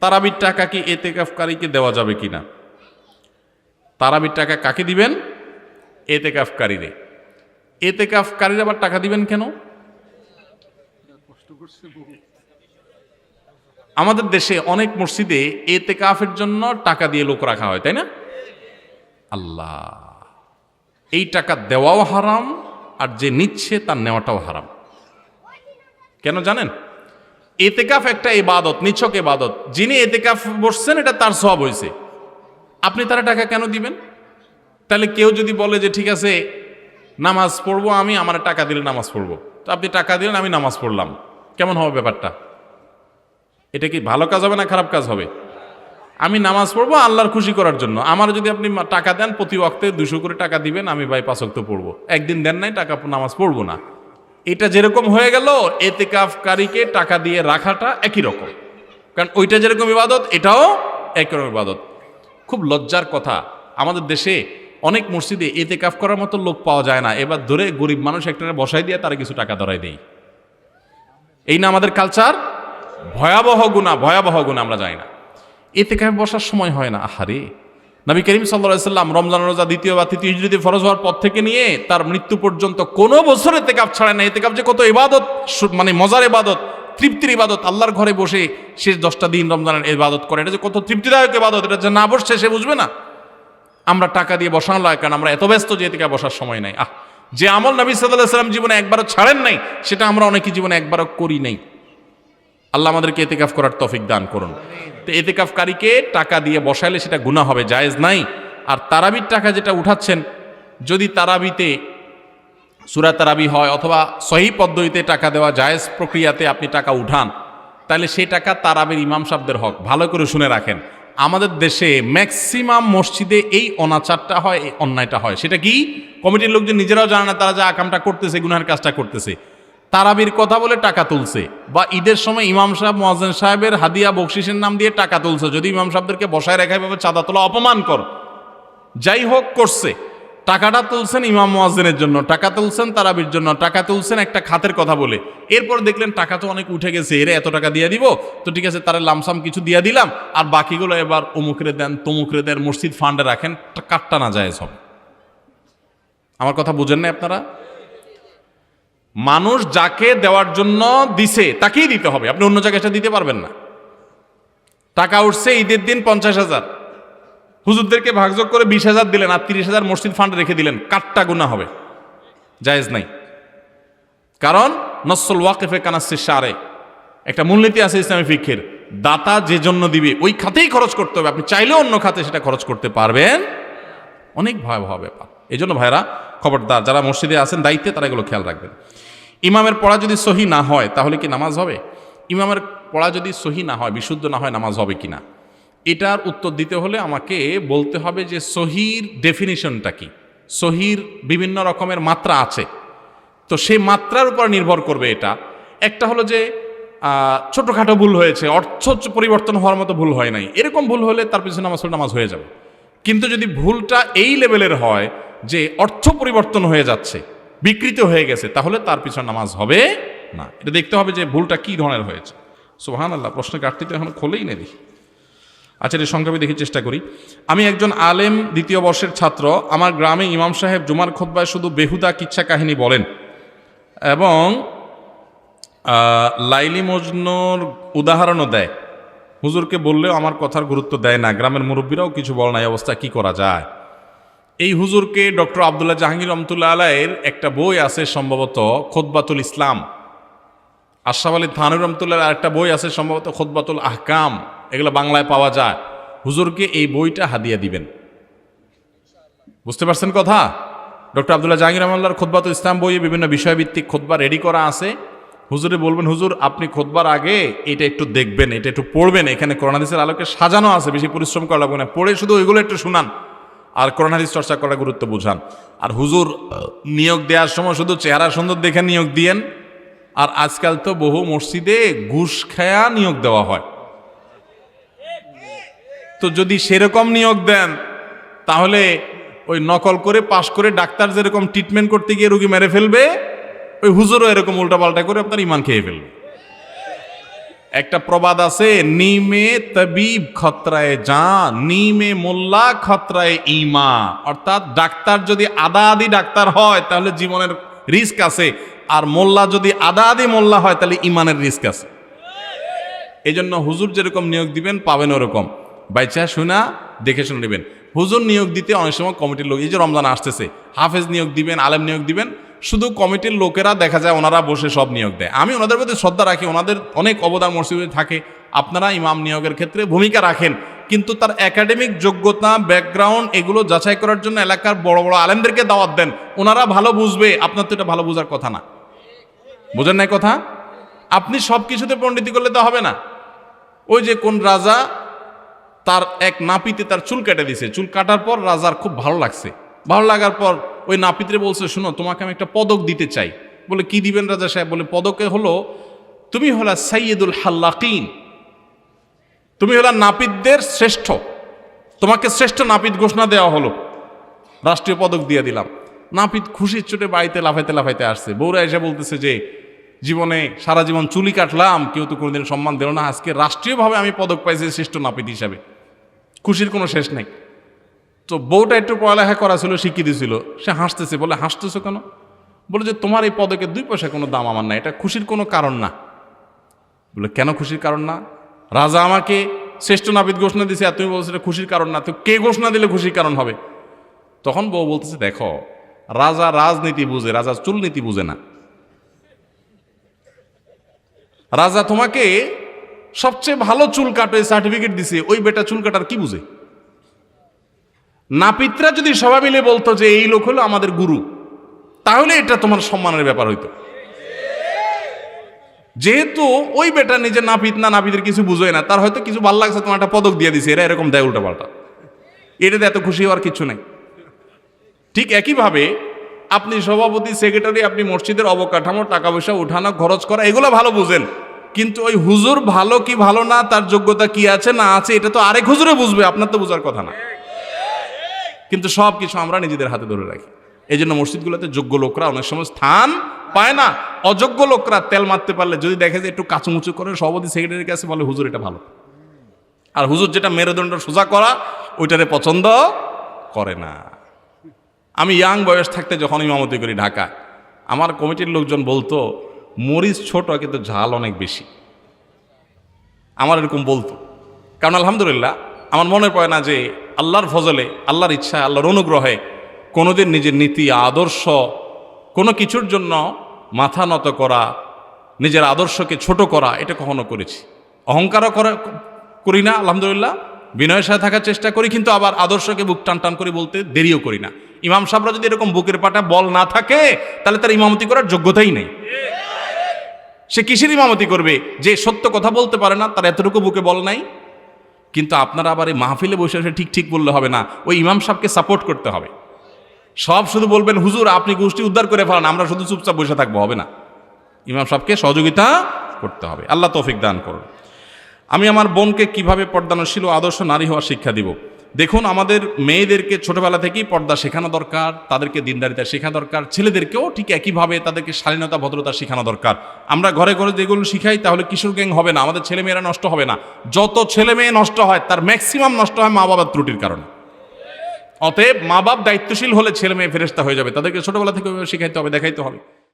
তারাবির টাকা কি এতেকাফকারীকে দেওয়া যাবে কি না তারাবির টাকা কাকে দিবেন? এতেকাফকারীরে। এতেকাফকারীর আবার টাকা দিবেন কেন? আমাদের দেশে অনেক মসজিদে এতেকাফের জন্য টাকা দিয়ে লোক রাখা হয়, তাই না? আল্লাহ, এই টাকা দেওয়াও হারাম আর যে নিচ্ছে তার নেওয়াটাও হারাম। কেন জানেন? এতেকাফ একটা ইবাদত, নিছক ইবাদত। যিনি এতেকাফ বসছেন, এটা তার সব হয়েছে আপনি তারা টাকা কেন দিবেন? তাহলে কেউ যদি বলে যে, ঠিক আছে, নামাজ পড়ব আমি, আমার টাকা দিলে নামাজ পড়ব। তো আপনি টাকা দিলেন, আমি নামাজ পড়লাম। কেমন হবে ব্যাপারটা? এটা কি ভালো কাজ হবে না খারাপ কাজ হবে? আমি নামাজ পড়ব আল্লাহর খুশি করার জন্য। আমার যদি আপনি টাকা দেন, প্রতি ওয়াক্তে দুশো করে টাকা দিবেন, আমি ভাই পাঁচক্ত পড়ব। একদিন দেন নাই, টাকা নামাজ পড়ব না। এটা যেরকম হয়ে গেল, এতেকাফকারীকে টাকা দিয়ে রাখাটা একই রকম। কারণ ওইটা যেরকম ইবাদত, এটাও একই রকম ইবাদত। খুব লজ্জার কথা, আমাদের দেশে অনেক মসজিদে এতেকাফ করার মতো লোক পাওয়া যায় না। এবার ধরে গরিব মানুষ একটা বসাই দিয়ে তারা কিছু টাকা ধরাই দেয়। এই না আমাদের কালচার ভয়াবহ গুণা ভয়াবহ গুণা আমরা যাই না। এতে কাফে বসার সময় হয় না। আহারে নবী করিম সাল্লা সাল্লাম রমজান, রোজা দ্বিতীয় বা তৃতীয় হিজড়িতে ফরজ হওয়ার পর থেকে নিয়ে তার মৃত্যু পর্যন্ত কোনো বছরে এতে কাপ ছাড়ে না। এতে কাপ যে কত ইবাদত মানে মজার ইবাদত, তৃপ্তির ইবাদত, আল্লাহর ঘরে বসে শেষ দশটা দিন রমজানের ইবাদত করে। এটা যে কত তৃপ্তিদায়ক ইবাদত, এটা যে না বসছে সে বুঝবে না। আমরা টাকা দিয়ে বসানো লাগে কারণ আমরা এত ব্যস্ত যে এতে বসার সময় নাই। আহ, যে আমল নবী সাল্লাহ সাল্লাম জীবনে একবারও ছাড়েন নাই, সেটা আমরা অনেকে জীবনে একবারও করি নাই। আল্লাহ আমাদেরকে এতেকাফ করার তফিক দান করুন। তো এতেকাফকারীকে টাকা দিয়ে বসাইলে সেটা গুণা হবে, জায়েজ নাই। আর তারাবির টাকা যেটা উঠাচ্ছেন, যদি তারাবিতে সুরা তারাবি হয় অথবা সহি পদ্ধতিতে টাকা দেওয়া জায়েজ প্রক্রিয়াতে আপনি টাকা উঠান, তাহলে সেই টাকা তারাবির ইমাম সাহেবদের হক। ভালো করে শুনে রাখেন, আমাদের দেশে ম্যাক্সিমাম মসজিদে এই অনাচারটা হয়, এই অন্যায়টা হয়। সেটা কি? কমিটির লোকজন নিজেরাও জানে না, তারা যা আকামটা করতেছে গুনার কাজটা করতেছে। তারাবির কথা বলে টাকা তুলছে। বা ঈদের সময় ইমাম সাহেব মোয়াজেন সাহেবের হাদিয়া বকশিসের নাম দিয়ে টাকা তুলছে। যদি ইমাম সাহেবদেরকে বসায় রেখা, এভাবে চাঁদা তোলা অপমান কর। যাই হোক, করছে। টাকাটা তুলছেন ইমাম মোয়াজেনের জন্য, টাকা তুলছেন তারাবির জন্য, টাকা তুলছেন একটা খাতের কথা বলে। এরপর দেখলেন টাকা তো অনেক উঠে গেছে, এরে এত টাকা দিয়ে দিব? তো ঠিক আছে, তারা লামসাম কিছু দিয়ে দিলাম, আর বাকিগুলো এবার অমুকরে দেন, তমুকরে দেন, মসজিদ ফান্ডে রাখেন কাটটা না যায় সব। আমার কথা বুঝেন না আপনারা? মানুষ যাকে দেওয়ার জন্য দিছে, তাকেই দিতে হবে। আপনি অন্য জায়গায় দিতে পারবেন না। টাকা উঠছে ঈদের দিন পঞ্চাশ হাজার। হুজুরদেরকে ভাগযোগ করে বিশ হাজার দিলেন আর তিরিশ হাজার মসজিদ ফান্ড রেখে দিলেন। কাটটা গুণা হবে। জায়েজ নাই। কারণ নসল ওয়াকিফে কানাসির সারে একটা মূলনীতি আছে ইসলামী ফিক্ষের দাতা যে জন্য দিবে, ওই খাতেই খরচ করতে হবে। আপনি চাইলেও অন্য খাতে সেটা খরচ করতে পারবেন। অনেক ভয়াবহ ব্যাপার। এই জন্য ভাইরা, খবরদার, যারা মসজিদে আছেন, দায়িত্বে তারা এগুলো খেয়াল রাখবেন। ইমামের পড়া যদি সহি না হয়, তাহলে কি নামাজ হবে? ইমামের পড়া যদি সহি না হয়, বিশুদ্ধ না হয়, নামাজ হবে কি না এটার উত্তর দিতে হলে আমাকে বলতে হবে যে সহির ডেফিনিশনটা কি? সহির বিভিন্ন রকমের মাত্রা আছে। তো সেই মাত্রার উপর নির্ভর করবে এটা। একটা হলো যে ছোটোখাটো ভুল হয়েছে অর্থ পরিবর্তন হওয়ার মতো ভুল হয় নাই। এরকম ভুল হলে তার পিছনে নামাজ নামাজ হয়ে যাবে। কিন্তু যদি ভুলটা এই লেভেলের হয় যে অর্থ পরিবর্তন হয়ে যাচ্ছে বিকৃত হয়ে গেছে, তাহলে তার পিছনে নামাজ হবে না। এটা দেখতে হবে যে ভুলটা কি ধরনের হয়েছে। সোহান আল্লাহ প্রশ্ন কাটতে তো এখন খোলেই নেই দেখি। আচ্ছা এটা সংক্ষেপে দেখি, চেষ্টা করি। আমি একজন আলেম দ্বিতীয় বর্ষের ছাত্র, আমার গ্রামে ইমাম সাহেব জুমার খোদ্বায় শুধু বেহুদা কিচ্ছা কাহিনী বলেন এবং লাইলি মজনুর উদাহরণও দেয়। হুজুরকে বললেও আমার কথার গুরুত্ব দেয় না, গ্রামের মুরব্বীরাও কিছু বলে না অবস্থা কি করা যায়? এই হুজুরকে ডক্টর আবদুল্লাহ জাহাঙ্গীর রহমতুল্লাহ আলাইয়ের একটা বই আছে সম্ভবত খোদবাতুল ইসলাম। আশরাফ আলী থানুর রহমতুল্লাহ আরেকটা বই আছে সম্ভবত খোদবাতুল আহকাম, এগুলো বাংলায় পাওয়া যায়। হুজুরকে এই বইটা হাদিয়া দিবেন। বুঝতে পারছেন কথা? ডক্টর আবদুল্লাহ জাহাঙ্গীর রহমাল্লার খোদবাতুল ইসলাম বইয়ে বিভিন্ন বিষয়ভিত্তিক খোদবা রেডি করা আছে। হুজুরে বলবেন, হুজুর, আপনি খোদবার আগে এটা একটু দেখবেন, এটা একটু পড়বেন। এখানে করোনাদিসের আলোকে সাজানো আছে, বেশি পরিশ্রম করা লাগবে না। পড়ে শুধু ওইগুলো একটু শুনান। আর করোনাদিস চর্চা করার গুরুত্ব বুঝান। আর হুজুর নিয়োগ দেওয়ার সময় শুধু চেহারা সুন্দর দেখে নিয়োগ দিয়েন। আর আজকাল তো বহু মসজিদে ঘুষ খায়া নিয়োগ দেওয়া হয়। তো যদি সেরকম নিয়োগ দেন, তাহলে ওই নকল করে পাশ করে ডাক্তার যেরকম ট্রিটমেন্ট করতে গিয়ে রুগী মেরে ফেলবে, ওই হুজুরও এরকম উল্টাপাল্টা করে আপনার ইমান খেয়ে ফেলবে। একটা প্রবাদ আছে, নিমে তবিব খতরায় যা নিমে মোল্লা খতরায় ইমা অর্থাৎ ডাক্তার যদি আদা আদি ডাক্তার হয়, তাহলে জীবনের রিস্ক আছে। আর মোল্লা যদি আদা আদি মোল্লা হয়, তাহলে ইমানের রিস্ক আছে। এই জন্য হুজুর যেরকম নিয়োগ দিবেন, পাবেন ওরকম। বাইচা শোনা, দেখে শুনে নেবেন। হুজুর নিয়োগ দিতে অনেক সময় কমিটির লোক, এই যে রমজান আসতেছে, হাফেজ নিয়োগ দিবেন, আলেম নিয়োগ দিবেন শুধু কমিটির লোকেরা দেখা যায় ওনারা বসে সব নিয়োগ দেয়। আমি ওনাদের প্রতি শ্রদ্ধা রাখি, ওনাদের অনেক অবদান মসজিদে থাকে, আপনারা ইমাম নিয়োগের ক্ষেত্রে ভূমিকা রাখেন। কিন্তু তার একাডেমিক যোগ্যতা ব্যাকগ্রাউন্ড এগুলো যাচাই করার জন্য এলাকার বড় বড় আলেমদেরকে দাওয়াত দেন। ওনারা ভালো বুঝবে, আপনার তো এটা ভালো বোঝার কথা না। বোঝেন নাই কথা? আপনি সব কিছুতে পণ্ডিতি করলে তো হবে না। ওই যে কোন রাজা, তার এক নাপিতে তার চুল কেটে দিছে। চুল কাটার পর রাজার খুব ভালো লাগছে। ভালো লাগার পর ওই নাপিতরে বলছে, শুনো, তোমাকে আমি একটা পদক দিতে চাই। বলে, কি দিবেন রাজা সাহেব? বলে, পদকে হলো, তুমি হলা সাইয়দুল হাল্লাকিন। তুমি হলা নাপিতদের শ্রেষ্ঠ। তোমাকে শ্রেষ্ঠ নাপিত ঘোষণা দেওয়া হলো। রাষ্ট্রীয় পদক দিয়ে দিলাম। নাপিত খুশির চোটে বাড়িতে লাফাইতে লাফাইতে আসছে। বউরা এসে বলতেছে যে, জীবনে সারা জীবন চুলি কাটলাম, কেউ তো কোনোদিন সম্মান দিল না। আজকে রাষ্ট্রীয়ভাবে আমি পদক পাইছি শ্রেষ্ঠ নাপিত হিসাবে। খুশির কোনো শেষ নেই। তো বউটা একটু পড়ালেখা করা ছিল শিখিয়ে দিয়েছিল সে হাসতেছে, বলে, হাসতেছো কেন? বলে যে, তোমার এই পদকের দুই পয়সা কোনো দাম আমার না এটা খুশির কোনো কারণ না। বলে, কেন খুশির কারণ না? রাজা আমাকে শ্রেষ্ঠ নাপিত ঘোষণা দিছে আর তুমি বলছো এটা খুশির কারণ না, তো কে ঘোষণা দিলে খুশির কারণ হবে? তখন বউ বলতেছে, দেখো, রাজা রাজনীতি বুঝে, রাজা চুলনীতি বুঝে না। রাজা তোমাকে সবচেয়ে ভালো চুল কাটে সার্টিফিকেট দিছে, ওই বেটা চুল কাটার কি বুঝে? নাপিতরা যদি সবাই মিলে বলতো যে এই লোক হলো আমাদের গুরু, তাহলে এটা তোমার সম্মানের ব্যাপার হইতো। যেহেতু ওই বেটা নিজের নাপিত না, নাপিতের কিছু বুঝোয় না, তার হয়তো কিছু ভালো লাগছে, তোমার একটা পদক দিয়ে দিছে, এরা এরকম দেয় উল্টা পাল্টা এটাতে এত খুশি হওয়ার কিছু নেই। ঠিক একইভাবে আপনি সভাপতি, সেক্রেটারি, আপনি মসজিদের অবকাঠামো টাকা পয়সা উঠানো, খরচ করা, এগুলো ভালো বুঝেন। কিন্তু ওই হুজুর ভালো কি ভালো না, তার যোগ্যতা কি আছে, না আছে, এটা তো আরেক হুজুরে বুঝবে, আপনার তো বোঝার কথা না। কিন্তু সব কিছু আমরা নিজেদের হাতে ধরে রাখি। এই জন্য মসজিদগুলোতে যোগ্য লোকরা অনেক সময় স্থান পায় না। অযোগ্য লোকরা তেল মারতে পারলে যদি দেখে যে একটু কাচুমুচু করে সভাপতি সেক্রেটারির কাছে বলে, হুজুর, এটা ভালো। আর হুজুর যেটা মেরুদণ্ড সোজা করা, ওইটারে পছন্দ করে না। আমি ইয়াং বয়স থাকতে যখন ইমামতি করি ঢাকা, আমার কমিটির লোকজন বলতো, মরিচ ছোট, কিন্তু ঝাল অনেক বেশি। আমার এরকম বলতো। কারণ আলহামদুলিল্লাহ, আমার মনে পড়ে না যে আল্লাহর ফজলে, আল্লাহর ইচ্ছা আল্লাহর অনুগ্রহে কোনোদিন নিজের নীতি, আদর্শ কোনো কিছুর জন্য মাথা নত করা, নিজের আদর্শকে ছোট করা, এটা কখনো করেছি। অহংকারও করা, করি না, আলহামদুলিল্লাহ। বিনয়ের সাথে থাকার চেষ্টা করি, কিন্তু আবার আদর্শকে বুক টান টান করে বলতে দেরিও করি না। ইমাম সাহেবরা যদি এরকম বুকের পাটা বল না থাকে, তাহলে তার ইমামতি করার যোগ্যতাই নেই। সে কিসের ইমামতি করবে? যে সত্য কথা বলতে পারে না, তার এতটুকু বুকে বল নাই। কিন্তু আপনারা আবার এই মাহফিলে বসে বসে ঠিক ঠিক বললে হবে না। ওই ইমাম সাহেবকে সাপোর্ট করতে হবে। সব শুধু বলবেন, হুজুর, আপনি গোষ্ঠী উদ্ধার করে ফেলান, আমরা শুধু চুপচাপ বসে থাকব। হবে না। ইমাম সাহেবকে সহযোগিতা করতে হবে। আল্লাহ তৌফিক দান করুন। আমি আমার বোনকে কীভাবে পর্দানশীল ও আদর্শ নারী হওয়ার শিক্ষা দিব? দেখুন, আমাদের মেয়েদেরকে ছোটবেলা থেকেই পর্দা শেখানো দরকার, তাদেরকে দিনদারিতা শেখা দরকার, ছেলেদেরকেও ঠিক একইভাবে তাদেরকে শালীনতা, ভদ্রতা শেখানো দরকার। আমরা ঘরে ঘরে যেগুলো শিখাই, তাহলে কিশোর গ্যাং হবে না, আমাদের ছেলে মেয়েরা নষ্ট হবে না। যত ছেলে মেয়ে নষ্ট হয়, তার ম্যাক্সিমাম নষ্ট হয় মা বাবার ত্রুটির কারণে। অতএব মা বাপ দায়িত্বশীল হলে ছেলে মেয়ে ফেরেস্তা হয়ে যাবে। তাদেরকে ছোটবেলা থেকে শিখাইতে হবে, দেখাইতে হবে।